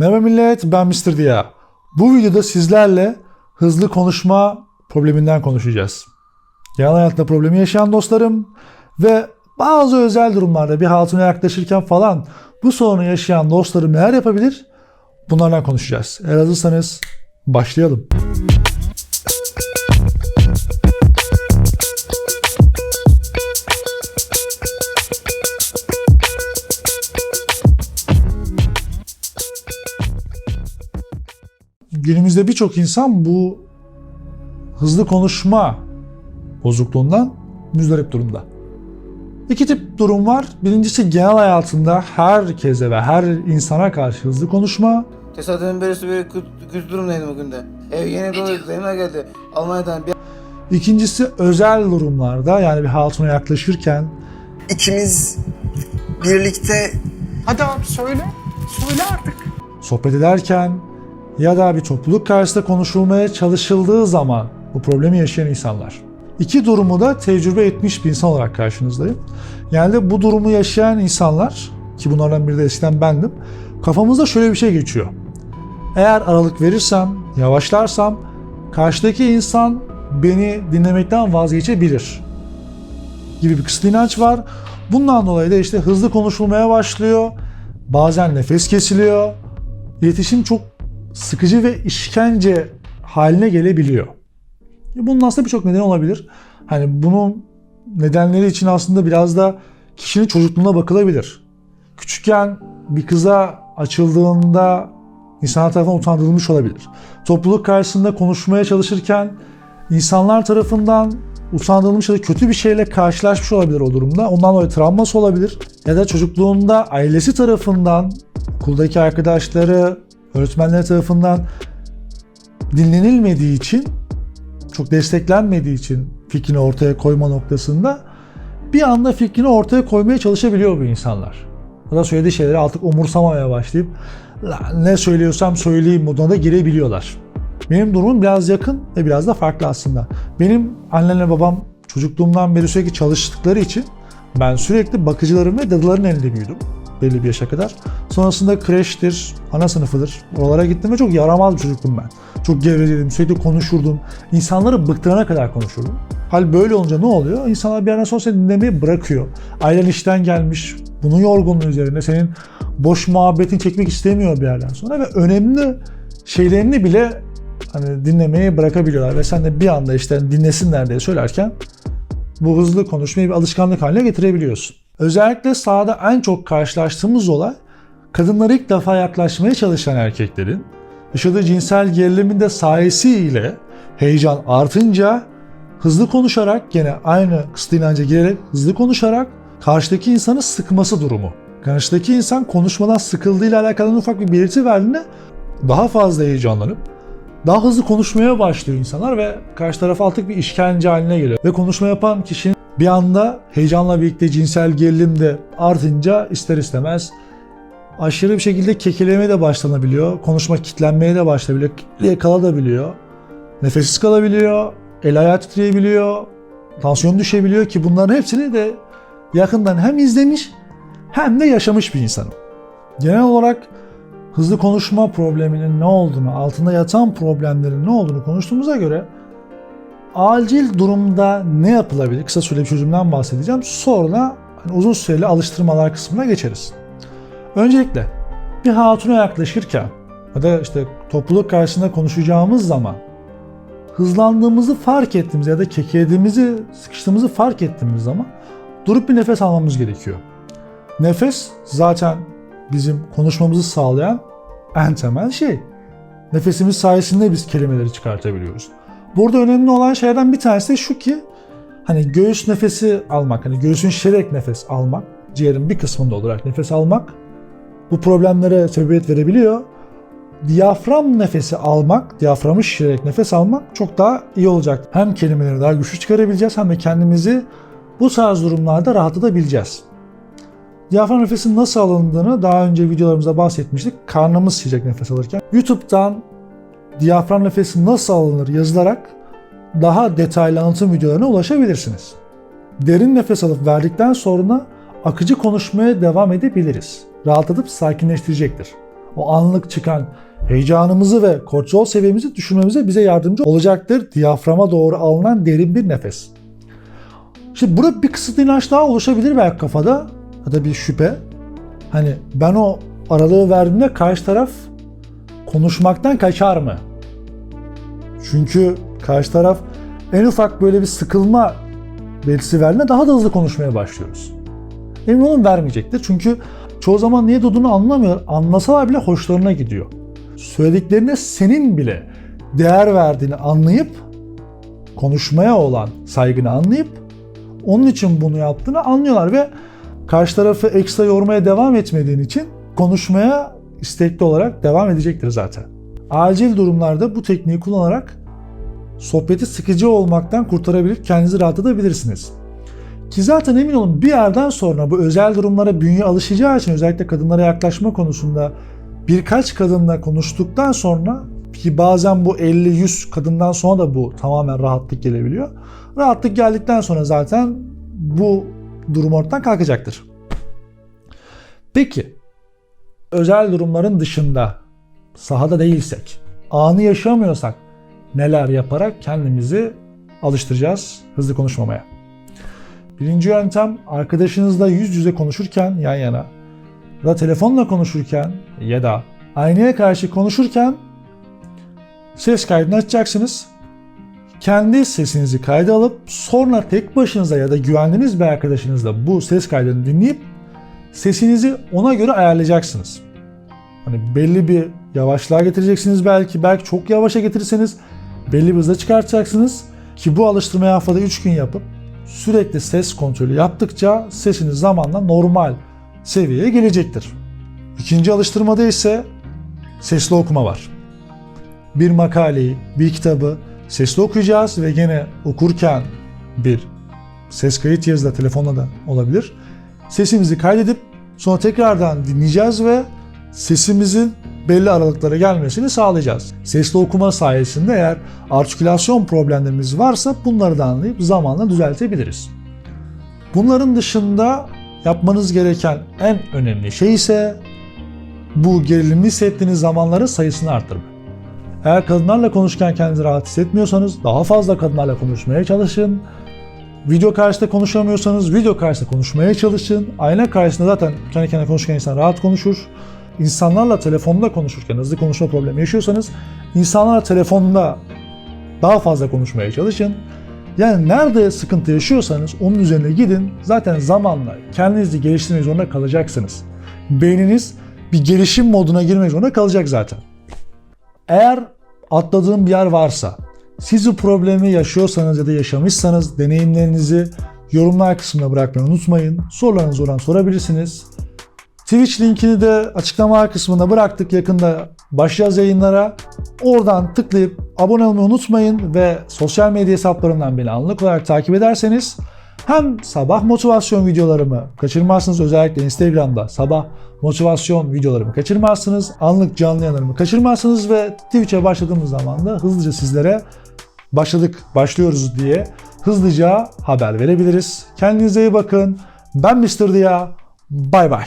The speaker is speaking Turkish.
Merhaba millet, ben Mr. Dia. Bu videoda sizlerle hızlı konuşma probleminden konuşacağız. Genel hayatta problemi yaşayan dostlarım ve bazı özel durumlarda bir hatuna yaklaşırken falan bu sorunu yaşayan dostlarım neler yapabilir? Bunlardan konuşacağız. Eğer hazırsanız başlayalım. Günümüzde birçok insan bu hızlı konuşma bozukluğundan müzdarip durumda. İki tip durum var. Birincisi genel hayatında herkese ve her insana karşı hızlı konuşma. Tesadüfen birisi böyle kötü, kötü durumdaydım bugün de. Ev yeni doğdu, dayımlar geldi. Almanya'dan bir İkincisi özel durumlarda yani bir hatuna yaklaşırken İkimiz birlikte Hadi abi söyle. Söyle artık. sohbet ederken ya da bir topluluk karşısında konuşulmaya çalışıldığı zaman bu problemi yaşayan insanlar. İki durumu da tecrübe etmiş bir insan olarak karşınızdayım. Yani de bu durumu yaşayan insanlar ki bunlardan biri de eskiden bendim. Kafamızda şöyle bir şey geçiyor. Eğer aralık verirsem, yavaşlarsam karşıdaki insan beni dinlemekten vazgeçebilir gibi bir kısıtlı inanç var. Bundan dolayı da işte hızlı konuşulmaya başlıyor. Bazen nefes kesiliyor. İletişim çok sıkıcı ve işkence haline gelebiliyor. Bunun aslında birçok nedeni olabilir. Hani bunun nedenleri için aslında biraz da kişinin çocukluğuna bakılabilir. Küçükken bir kıza açıldığında insanlar tarafından utandırılmış olabilir. Topluluk karşısında konuşmaya çalışırken insanlar tarafından utandırılmış ya da kötü bir şeyle karşılaşmış olabilir o durumda. Ondan dolayı travması olabilir. Ya da çocukluğunda ailesi tarafından, okuldaki arkadaşları, öğretmenler tarafından dinlenilmediği için, çok desteklenmediği için fikrini ortaya koyma noktasında bir anda fikrini ortaya koymaya çalışabiliyor bu insanlar. Ya da söylediği şeyleri artık umursamamaya başlayıp "Lan ne söylüyorsam söyleyeyim moduna da girebiliyorlar. Benim durumum biraz yakın ve biraz da farklı aslında. Benim annemle babam çocukluğumdan beri sürekli çalıştıkları için ben sürekli bakıcıların ve dadıların elinde büyüdüm belli bir yaşa kadar. Sonrasında kreştir, ana sınıfıdır. Oralara gittim ve çok yaramaz bir çocuktum ben. Çok gevreliydim, sürekli konuşurdum. İnsanları bıktırana kadar konuşurdum. Hal böyle olunca ne oluyor? İnsanlar bir yerden sonra seni dinlemeyi bırakıyor. Ailen işten gelmiş, bunun yorgunluğu üzerinde senin boş muhabbetin çekmek istemiyor bir yerden sonra ve önemli şeylerini bile hani dinlemeyi bırakabiliyorlar ve sen de bir anda işte dinlesinler diye söylerken bu hızlı konuşmayı bir alışkanlık haline getirebiliyorsun. Özellikle sahada en çok karşılaştığımız olay kadınlara ilk defa yaklaşmaya çalışan erkeklerin yaşadığı cinsel gerilimin de sayesiyle heyecan artınca hızlı konuşarak gene aynı kısıtlı inanca girerek hızlı konuşarak karşıdaki insanı sıkması durumu. Karşıdaki insan konuşmadan sıkıldığıyla alakalı ufak bir belirti verdiğinde daha fazla heyecanlanıp daha hızlı konuşmaya başlıyor insanlar ve karşı taraf artık bir işkence haline geliyor. Ve konuşma yapan kişinin bir anda heyecanla birlikte cinsel gerilim de artınca ister istemez aşırı bir şekilde kekelemeye de başlanabiliyor. Konuşma kitlenmeye de başlayabiliyor. Kitleye kalabiliyor. Nefessiz kalabiliyor. El ayağı titreyebiliyor. Tansiyon düşebiliyor ki bunların hepsini de yakından hem izlemiş hem de yaşamış bir insanım. Genel olarak hızlı konuşma probleminin ne olduğunu, altında yatan problemlerin ne olduğunu konuştuğumuza göre acil durumda ne yapılabilir? Kısa süreli bir çözümden bahsedeceğim. Sonra hani uzun süreli alıştırmalar kısmına geçeriz. Öncelikle bir hatuna yaklaşırken ya da işte topluluk karşısında konuşacağımız zaman hızlandığımızı fark ettiğimiz ya da kekelediğimizi, sıkıştığımızı fark ettiğimiz zaman durup bir nefes almamız gerekiyor. Nefes zaten bizim konuşmamızı sağlayan en temel şey. Nefesimiz sayesinde biz kelimeleri çıkartabiliyoruz. Burada önemli olan şeylerden bir tanesi şu ki hani göğüs nefesi almak, hani göğsün şişerek nefes almak, ciğerin bir kısmında olarak nefes almak bu problemlere sebebiyet verebiliyor. Diyafram nefesi almak, diyaframı şişirerek nefes almak çok daha iyi olacak. Hem kelimeleri daha güçlü çıkarabileceğiz hem de kendimizi bu tarz durumlarda rahatlatabileceğiz. Diyafram nefesinin nasıl alındığını daha önce videolarımızda bahsetmiştik. Karnımız şişecek nefes alırken. YouTube'dan diyafram nefesi nasıl alınır yazılarak daha detaylı anlatım videolarına ulaşabilirsiniz. Derin nefes alıp verdikten sonra akıcı konuşmaya devam edebiliriz. Rahatlatıp sakinleştirecektir. o anlık çıkan heyecanımızı ve kortizol seviyemizi düşürmemize bize yardımcı olacaktır. Diyaframa doğru alınan derin bir nefes. Şimdi burada bir kısıtlı inanç daha oluşabilir belki kafada ya da bir şüphe. Hani ben o aralığı verdiğimde karşı taraf konuşmaktan kaçar mı? Çünkü karşı taraf en ufak böyle bir sıkılma belirtisi verdiğinde daha da hızlı konuşmaya başlıyoruz. Emin olun vermeyecektir. Çünkü çoğu zaman niye durduğunu anlamıyor. Anlasalar bile hoşlarına gidiyor. Söylediklerine senin bile değer verdiğini anlayıp konuşmaya olan saygını anlayıp onun için bunu yaptığını anlıyorlar ve karşı tarafı ekstra yormaya devam etmediğin için konuşmaya istekli olarak devam edecektir zaten. Acil durumlarda bu tekniği kullanarak sohbeti sıkıcı olmaktan kurtarabilir, kendinizi rahatlatabilirsiniz. Ki zaten emin olun bir yerden sonra bu özel durumlara bünye alışacağı için özellikle kadınlara yaklaşma konusunda birkaç kadınla konuştuktan sonra ki bazen bu 50-100 kadından sonra da bu tamamen rahatlık gelebiliyor. Rahatlık geldikten sonra zaten bu durum ortadan kalkacaktır. Peki özel durumların dışında sahada değilsek, anı yaşamıyorsak neler yaparak kendimizi alıştıracağız hızlı konuşmamaya? Birinci yöntem arkadaşınızla yüz yüze konuşurken yan yana ya da telefonla konuşurken ya da aynaya karşı konuşurken ses kaydını açacaksınız. Kendi sesinizi kayda alıp sonra tek başınıza ya da güvendiğiniz bir arkadaşınızla bu ses kaydını dinleyip sesinizi ona göre ayarlayacaksınız. Hani belli bir yavaşlığa getireceksiniz belki. Belki çok yavaşa getirirseniz belli bir hıza çıkartacaksınız. Ki bu alıştırmayı haftada 3 gün yapıp sürekli ses kontrolü yaptıkça sesiniz zamanla normal seviyeye gelecektir. İkinci alıştırmada ise sesli okuma var. Bir makaleyi, bir kitabı sesli okuyacağız ve gene okurken bir ses kayıt cihazıyla telefonla da olabilir. Sesimizi kaydedip sonra tekrardan dinleyeceğiz ve sesimizin belli aralıklara gelmesini sağlayacağız. Sesli okuma sayesinde eğer artikülasyon problemlerimiz varsa bunları da anlayıp zamanla düzeltebiliriz. Bunların dışında yapmanız gereken en önemli şey ise bu gerilimli hissettiğiniz zamanların sayısını arttırmak. Eğer kadınlarla konuşurken kendinizi rahat hissetmiyorsanız daha fazla kadınlarla konuşmaya çalışın. Video karşısında konuşamıyorsanız video karşısında konuşmaya çalışın. Ayna karşısında zaten kendi kendine konuşurken insan rahat konuşur. İnsanlarla telefonda konuşurken hızlı konuşma problemi yaşıyorsanız insanlarla telefonda daha fazla konuşmaya çalışın. Yani nerede sıkıntı yaşıyorsanız onun üzerine gidin. Zaten zamanla kendinizi geliştirmek zorunda kalacaksınız. Beyniniz bir gelişim moduna girmek zorunda kalacak zaten. Eğer atladığım bir yer varsa, siz bu problemi yaşıyorsanız ya da yaşamışsanız deneyimlerinizi yorumlar kısmına bırakmayı unutmayın. Sorularınızı oradan sorabilirsiniz. Twitch linkini de açıklama kısmına bıraktık. Yakında başlayacağız yayınlara. Oradan tıklayıp abone olmayı unutmayın ve sosyal medya hesaplarımdan beni anlık olarak takip ederseniz hem sabah motivasyon videolarımı kaçırmazsınız. Özellikle Instagram'da sabah motivasyon videolarımı kaçırmazsınız. Anlık canlı yayınlarımı kaçırmazsınız ve Twitch'e başladığımız zaman da hızlıca sizlere başladık, başlıyoruz diye hızlıca haber verebiliriz. Kendinize iyi bakın. Ben Mr. Dia. Bay bay.